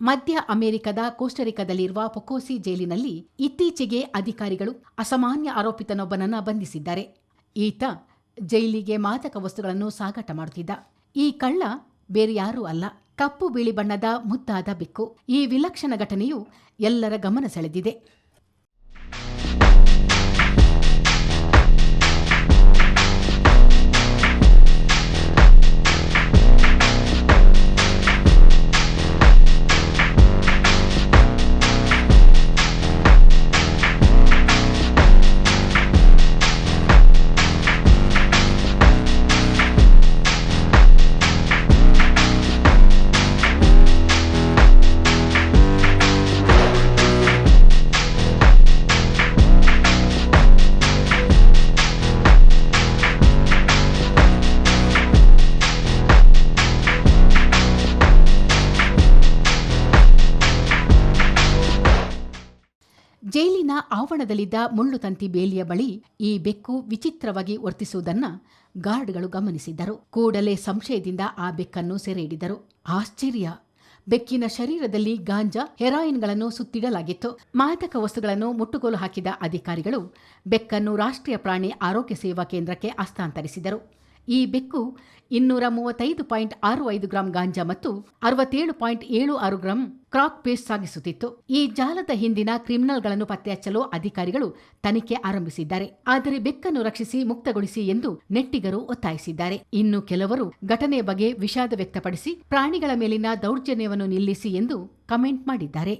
ಮಧ್ಯ ಅಮೆರಿಕದ ಕೋಸ್ಟರಿಕಾದಲ್ಲಿರುವ ಪೊಕೋಸಿ ಜೈಲಿನಲ್ಲಿ ಇತ್ತೀಚೆಗೆ ಅಧಿಕಾರಿಗಳು ಅಸಾಮಾನ್ಯ ಆರೋಪಿತನೊಬ್ಬನನ್ನ ಬಂಧಿಸಿದ್ದಾರೆ. ಈತ ಜೈಲಿಗೆ ಮಾದಕ ವಸ್ತುಗಳನ್ನು ಸಾಗಾಟ ಮಾಡುತ್ತಿದ್ದ. ಈ ಕಳ್ಳ ಬೇರೆ ಯಾರೂ ಅಲ್ಲ, ಕಪ್ಪು ಬಿಳಿ ಬಣ್ಣದ ಮುದ್ದಾದ ಬೆಕ್ಕು. ಈ ವಿಲಕ್ಷಣ ಘಟನೆಯು ಎಲ್ಲರ ಗಮನ ಸೆಳೆದಿದೆ. ಜೈಲಿನ ಆವರಣದಲ್ಲಿದ್ದ ಮುಳ್ಳು ತಂತಿ ಬೇಲಿಯ ಬಳಿ ಈ ಬೆಕ್ಕು ವಿಚಿತ್ರವಾಗಿ ವರ್ತಿಸುವುದನ್ನ ಗಾರ್ಡ್ಗಳು ಗಮನಿಸಿದ್ದರು. ಕೂಡಲೇ ಸಂಶಯದಿಂದ ಆ ಬೆಕ್ಕನ್ನು ಸೆರೆ ಹಿಡಿದರು ಆಶ್ಚರ್ಯ! ಬೆಕ್ಕಿನ ಶರೀರದಲ್ಲಿ ಗಾಂಜಾ, ಹೆರಾಯಿನ್ಗಳನ್ನು ಸುತ್ತಿಡಲಾಗಿತ್ತು. ಮಾದಕ ವಸ್ತುಗಳನ್ನು ಮುಟ್ಟುಗೋಲು ಹಾಕಿದ ಅಧಿಕಾರಿಗಳು ಬೆಕ್ಕನ್ನು ರಾಷ್ಟ್ರೀಯ ಪ್ರಾಣಿ ಆರೋಗ್ಯ ಸೇವಾ ಕೇಂದ್ರಕ್ಕೆ ಹಸ್ತಾಂತರಿಸಿದರು. ಈ ಬೆಕ್ಕು ಇನ್ನೂರ ಮೂವತ್ತೈದು ಪಾಯಿಂಟ್ ಆರು ಐದು ಗ್ರಾಂ ಗಾಂಜಾ ಮತ್ತು ಅರವತ್ತೇಳು ಪಾಯಿಂಟ್ ಏಳು ಆರು ಗ್ರಾಂ ಕ್ರಾಕ್ ಪೇಸ್ಟ್ ಸಾಗಿಸುತ್ತಿತ್ತು. ಈ ಜಾಲದ ಹಿಂದಿನ ಕ್ರಿಮಿನಲ್ಗಳನ್ನು ಪತ್ತೆಹಚ್ಚಲು ಅಧಿಕಾರಿಗಳು ತನಿಖೆ ಆರಂಭಿಸಿದ್ದಾರೆ. ಆದರೆ ಬೆಕ್ಕನ್ನು ರಕ್ಷಿಸಿ ಮುಕ್ತಗೊಳಿಸಿ ಎಂದು ನೆಟ್ಟಿಗರು ಒತ್ತಾಯಿಸಿದ್ದಾರೆ. ಇನ್ನು ಕೆಲವರು ಘಟನೆಯ ಬಗ್ಗೆ ವಿಷಾದ ವ್ಯಕ್ತಪಡಿಸಿ ಪ್ರಾಣಿಗಳ ಮೇಲಿನ ದೌರ್ಜನ್ಯವನ್ನು ನಿಲ್ಲಿಸಿ ಎಂದು ಕಮೆಂಟ್ ಮಾಡಿದ್ದಾರೆ.